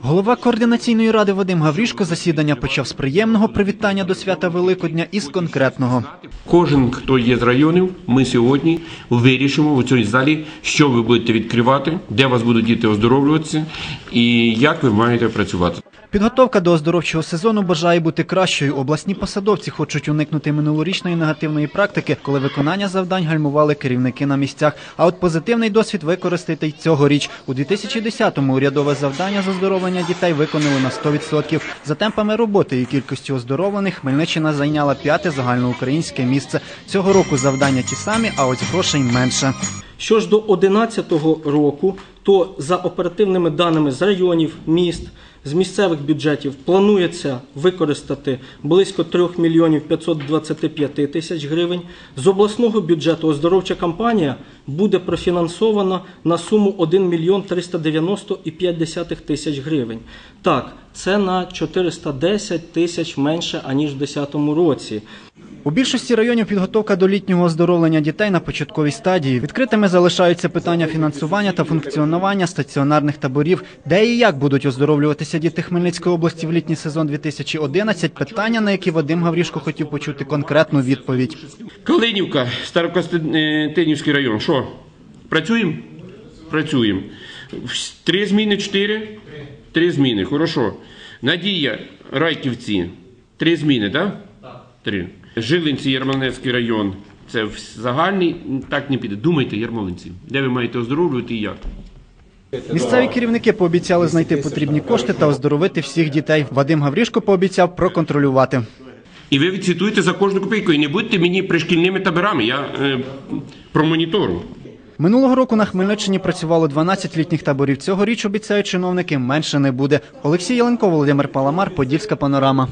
Голова координаційної ради Вадим Гаврішко засідання почав з приємного привітання до свята Великодня і з конкретного. Кожен, хто є з районів, ми сьогодні вирішимо в цій залі, що ви будете відкривати, де вас будуть діти оздоровлюватися і як ви маєте працювати. Підготовка до оздоровчого сезону бажає бути кращою. Обласні посадовці хочуть уникнути минулорічної негативної практики, коли виконання завдань гальмували керівники на місцях. А от позитивний досвід використати й цьогоріч. У 2010-му урядове завдання з оздоровлення дітей виконали на 100%. За темпами роботи і кількістю оздоровлених Хмельниччина зайняла п'яте загальноукраїнське місце. Цього року завдання ті самі, а ось грошей менше. Що ж до 2011 року, то за оперативними даними з районів, міст, з місцевих бюджетів планується використати близько 3 мільйонів 525 тисяч гривень. З обласного бюджету оздоровча кампанія буде профінансована на суму 1 мільйон 390,5 тисяч гривень. Так, це на 410 тисяч менше, аніж в 2010 році. У більшості районів підготовка до літнього оздоровлення дітей на початковій стадії. Відкритими залишаються питання фінансування та функціонування стаціонарних таборів, де і як будуть оздоровлюватися діти Хмельницької області в літній сезон 2011 – Питання, на які Вадим Гаврішко хотів почути конкретну відповідь. Калинівка, Старокостянтинівський район. Що? Працюємо? Працюємо. Три зміни, чотири? Три зміни, хорошо. Надія, Райківці. Три зміни, так? Так. Три. Жилинці, Ярмолинецький район. Це в загальний, так не піде. Думайте, Ярмолинці, де ви маєте оздоровлювати і як. Місцеві керівники пообіцяли знайти потрібні кошти та оздоровити всіх дітей. Вадим Гаврішко пообіцяв проконтролювати. І ви відсвітуєте за кожну копійку. І не будьте мені пришкільними таборами. Я е, про монітору. Минулого року на Хмельниччині працювало 12 літніх таборів. Цьогоріч обіцяють чиновники менше не буде. Олексій Яленко, Володимир Паламар, Подільська панорама.